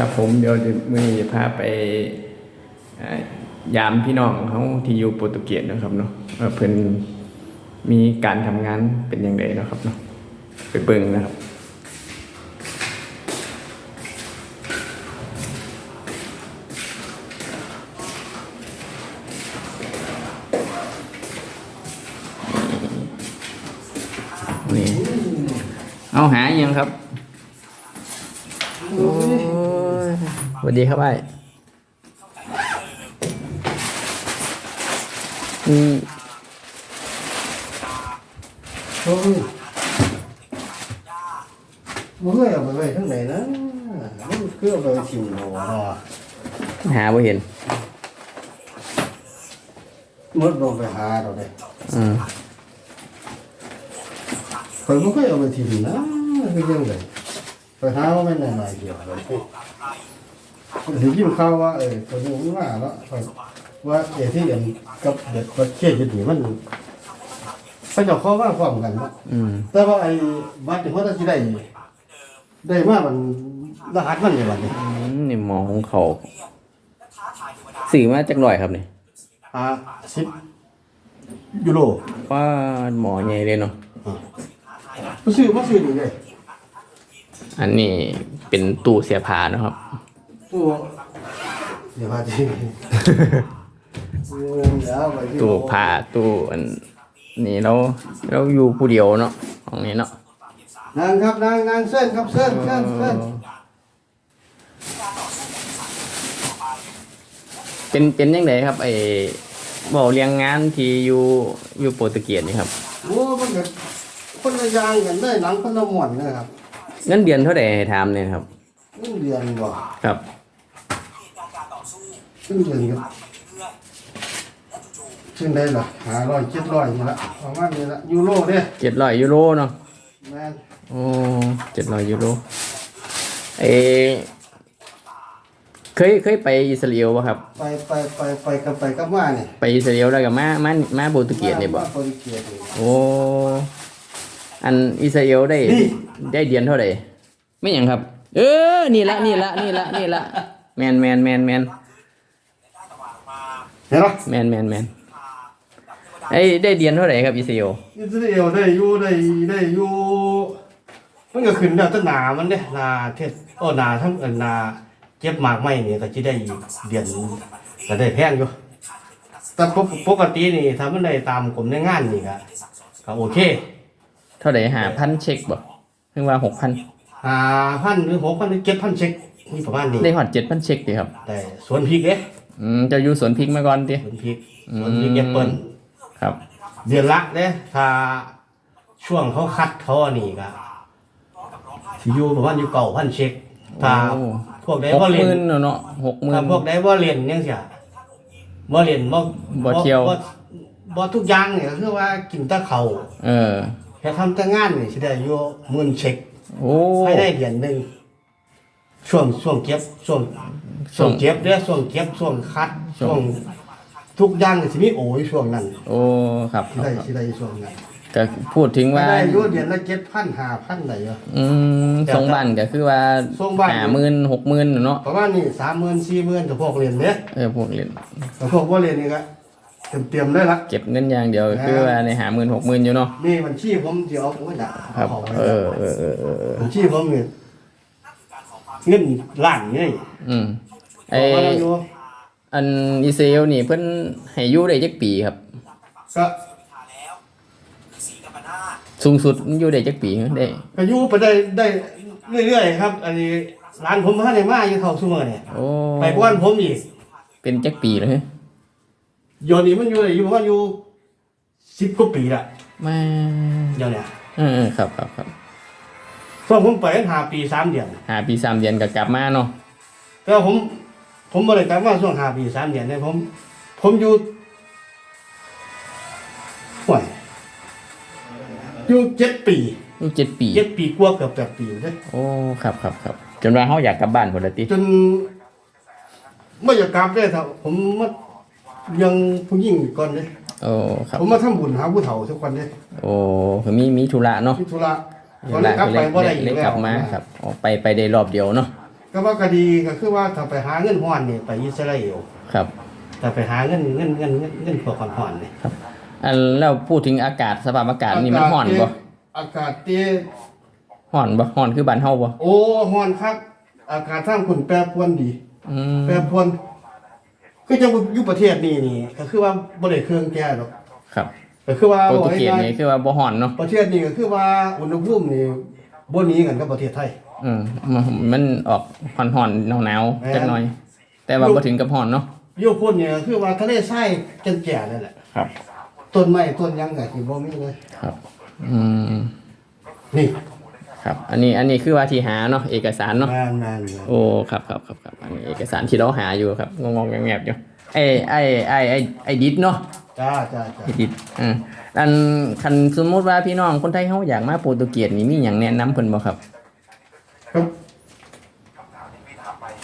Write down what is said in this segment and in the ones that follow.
ครับผมเดี๋ยวจะมือนี้จะพาไปยามพี่น้องเขาที่อยู่โปรตุเกสนะครับเนาะเพิ่อนมีการทำงานเป็นยังไงนะครับเนาะไปเบิ่งนะครับนี่เอาหาอยังครับ โอ้ยส วัสดีครับไอ้อืมโอ้ยมันเคยเอาไปไว้ทั้งไหนนะมันเคยเอาไปถิ่มหัวเนาะหาบ่เห็น มดลงไปหาเราเลยอืมเคยมันเคยเอาไปถิ่มนะคือยังไงไปหาว่าไม่นหน่อยๆเดียวเลย ถึงยิ้มเข้าว่าเออคนนี้มันว่าแล้วว่าเอที่เอ็นกับเด็กคนเชี่ยจะดีมันไปเจาะข้อว่าความกันเนาะอืมแต่ว่าไอ้บัตรที่เขาจะได้ ได้มามันรหัสมันอย่างไรนี่อืมนี่หมอของเขาสื่อมาจากหน่อยครับนี่อ่าสิบยูโรว่าหมอใหญ่เลยเนาะมาซื้อมาซื้อนี่เลยอันนี้เป็นตู้เสียผ้าเนาะครับ ตัว เดี๋ยวพาทีเดี๋ยวไปที่ตู้ผ้าตู้อันนี่เราเราอยู่ผู้เดียวเนาะของนี้เนาะนางครับนางนางเส้นครับเส้นเส้นเส้นเป็นเป็นยังไงครับไอ้บอกเรียงงานที่อยู่อยู่โปรตุเกสนี่ครับโอ้มันก็คนละยางกันได้หนังคนละหมวนนะครับเงินเดือนเท่าไหร่ถามเนี่ยครับเงินเดือนบ่ครับ เงินเดือนครับชื่อได้ล่ะหาร้อยเจ็ดร้อยนี่ละประมาณนี้ละยูโรเด้เจ็ดร้อยยูโรเนาะแม่นโอ้เจ็ดร้อยยูโรเอเคยเคยไปอิสราเอลป่ะครับ ไปไปไปไปกันไปกับมาเนี่ยไปอิสราเอลแล้วกับมามามาโปรตุเกสนี่บ่มาโปรตุเกสนี่โอ้อันอิสราเอลได้นี่ได้เดือนเท่าไหร่ไม่หยังครับ เออนี่ละนี่ละนี่ละนี่ละแมนแมนแมนแมน เห็นไหมแมนแมนแมนไอ้ได้เดือนเท่าไหร่ครับอิสราเอลอิสราเอลได้อยู่ได้ได้อยู่มันก็ขึ้นแล้วแต้นหนามันเด้หนาเทศโอ้หนาทั้งเอิ้นหนาเจ็บมากไหมนี่ก็สิได้อีกเดือนก็ได้แพงอยู่แต่ปกปกตินี่ถ้ามันได้ตามกรมในงานนี่ก็ก็โอเคเท่าไหร่หาพันเช็คบ่เพิ่งว่าหกพันห้าพันหรือหกพันหรือเจ็ดพันเช็คมีประมาณนี้ได้หอดเจ็ดพันเช็คดีครับ แต่สวนพริกเด้ อืมจะอยู่สวนพริกมาก่อนดิสวนพริกอืมสวนพริกแอปเปิ้ลครับ เดือนละเด้ถ้าช่วงเขาคัดเขาอันนี้ก็สิอยู่ประมาณอยู่เก่าพันเช็คถ้าโอ้พวกใดหกบ่หเรียมื่นนเนาะหกหมื่ถ้านพวกใดบ่เรียนยังเสียบ่เรียนบ่บ่เที่ยว บ่บ่ทุกอย่างเนี่ยก็คือว่ากินแต่ข้าวเออ แค่ทำแต่งานนี่สิได้อยู่หมื่นเช็ค โอ้ ให้ได้เดือนหนึงช่วงช่วงเก็บช่วง ช่ช่ววงงเก็บเด้อช่วงเก็บช่วงคัดช่วงช่วงทุกอย่างนี่สิมีโอ้ยช่วงนั้นโอ้ครับสิได้สิได้ช่วงนั้นก็พูดถึงว่าได้อยู่เดือนละ7,000 5,000ได้อยู่อืมทรงบ้านก็คือว่าทรงบ้านหาหมื่นหกหมื่นเนาะประมาณนี้30,000 40,000กับพวกเรียนเด้อเออพวกเรียนกับพวกบ่เรียนนี่ก็เตรียมๆได้ละเก็บเงินอย่างเดียวก็คือว่าในหาหมื่นหกหมื่นอยู่เนาะนี่บัญชีผมสิเอาไว้น่ะครับเอาไว้เออเออเออเออเออบัญชีผมนี่เงินล้านนี่อืม ไอบอกว่าเราอยู่อันอิสราเอลนี่เพิ่นให้อยู่ได้จักปีครับ ก็สูงสุดมันอยู่ได้จักปีได้ก็อยู่ไปได้ได้เรื่อยๆครับ อันนี้ร้านผมพันในมาอยู่เท่าซุมื้อเนี่ยโอ้ไปกวนผมอีกเป็นจักปีเลยโยนนี้มันอยู่ได้อยู่ว่าอยู่สิบกว่าปีละมาเดี๋ยวเนี่ยเออเออครับครับครับส่วนผมไปหาปีสามเดือนหาปีสามเดือนก็กลับมาเนาะแต่ว่าผม ผมบ่ได้กลับมาช่วงหาปีสามเดือนเนี่ยผม ผมอยู่ห่วยอยู่เจ็ดปีอยู่เจ็ดปีเจ็ดปีกว่าเกือบแปดปีเลยโอ้ครับครับครับจนว่าเขาอยากกลับบ้านพุ่นละติจนไม่อยากกลับเลยครับผมมายังผู้หญิงก่อนเลยโอ้ครับผมมาทำบุญหาผู้เฒ่าทุกวันเลยโอ้มีมีธุระเนาะที่ธุระธุก็เลระยกลับก็ไปเลยบ่ได้อีเลยแล้วกลับมาครับออกไปไปได้รอบเดียวเนาะไป ก็ว่าก็ดีก็คือว่าถ้าไปหาเงินฮ้อนนี่ไปอิสราเอลครับถ้าไปหาเงินเงินเงินเงินเงินพวกฮ้อนๆนี่อันแล้วพูดถึงอากาศสภาพอากาศนี่มันร้อนบ่อากาศเต้ร้อนบ่ร้อนคือบ้านเฮาบ่โอ้ฮ้อนคักอากาศทางคุณแปรปรวนดีอืมแปรปรวนคือจังอยู่ประเทศนี้นี่ก็คือว่าบ่ได้เครื่องแก้หรอกครับก็คือว่าโปรตุเกสว่านี่คือว่าบ่ร้อนเนาะประเทศนี้ก็คือว่าอุณหภูมินี่บ่หนีกันกับประเทศไทย อืมมันมันออกร้อนๆหนาวแม่นๆจักหน่อย แต่ว่าบ่ถึงกับร้อนเนาะอยู่พุ่นเนี่ยก็คือว่าทะเลทรายจังแก่นั่นแหละครับ ต้นไม้ต้นหยังก็สิบ่มีเลย ครับ อืมนี่ครับ อันนี้อันนี้คือว่าที่หาเนาะเอกสารเนาะ แม่นแม่นแม่นโอ้ครับครับครับครับอันนี้เอกสารที่เราหาอยู่ครับงงๆแงบๆอยู่ไอ้ไอ้ไอ้ไอ้ไอ้ดิดเนาะจ้าจ้าจ้าไอ้ดิดอ่าอันคันสมมุติว่าพี่น้องคนไทยเขาอยากมาโปรตุเกสนี่มีหยังแนะนำเพิ่นบ่ครับครับ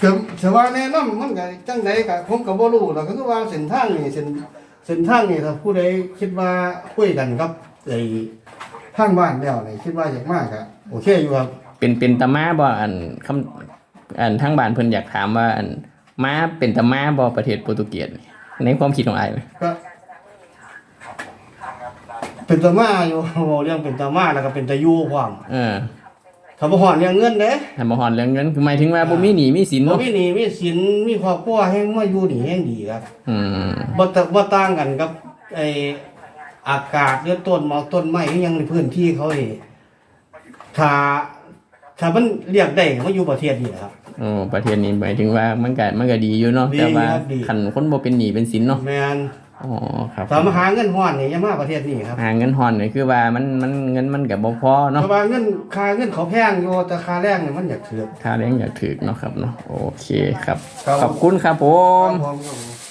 ครับแต่ว่าแนะนำมันก็จังไดก็ผมก็บ่รู้หรอกก็คือว่าเส้นทางนี่เส้นเส้นทางนี่ถ้าผู้ใดคิดว่าคุยกันครับไอ้ทางบ้านแล้วนี่คิดว่าอยากมากก็โอเคอยู่ครับ เป็นเป็นตามาบ่อันคำอันทางบ้านเพิ่นอยากถามว่าอันมาเป็นตามาบ่ประเทศโปรตุเกสนี่ในความคิดของอ้ายไหมก็ เป็นตามาอยู่ เว้าเรื่องเป็นตามาแล้วก็เป็นตาอยู่พร้อมเออ ถ้าบ่ฮอดเรื่องเงินเด้ถ้าบ่ฮอดเรื่องเงินคือหมายถึงว่าบ่มีหนี้มีสินบ่เนาะมีหนี้มีสินมีครอบครัวแฮงมาอยู่นี่แฮงดีครับ อืมบ่ตบ่ต่างกันกับไอ้อากาศหรือต้นหมอกต้นไม้อีหยังในพื้นที่เขานี่ถ้าถ้ามันเรียกได้ก็มาอยู่ประเทศนี้แหละครับ โอ้ประเทศนี้หมายถึงว่ามันก็มันก็ดีอยู่เนาะดีแต่ว่าครับดี คันคนบ่เป็นหนี้เป็นสินเนาะแม่น อ๋อครับถ้ามาหาเงินฮ้อนนี่อย่ามาประเทศนี้ครับหาเงินฮอนนี่คือว่ามันมันเงินมันก็บ่พอเพเนาะราะว่าเงินค่าเงินเขาแพงอยู่แต่ค่าแรงนี่มันอยากถือค่าแรงอยากถึกเนาะครับเนาะโอเคครับครับขอบคุณครับผคมรับผมครับผม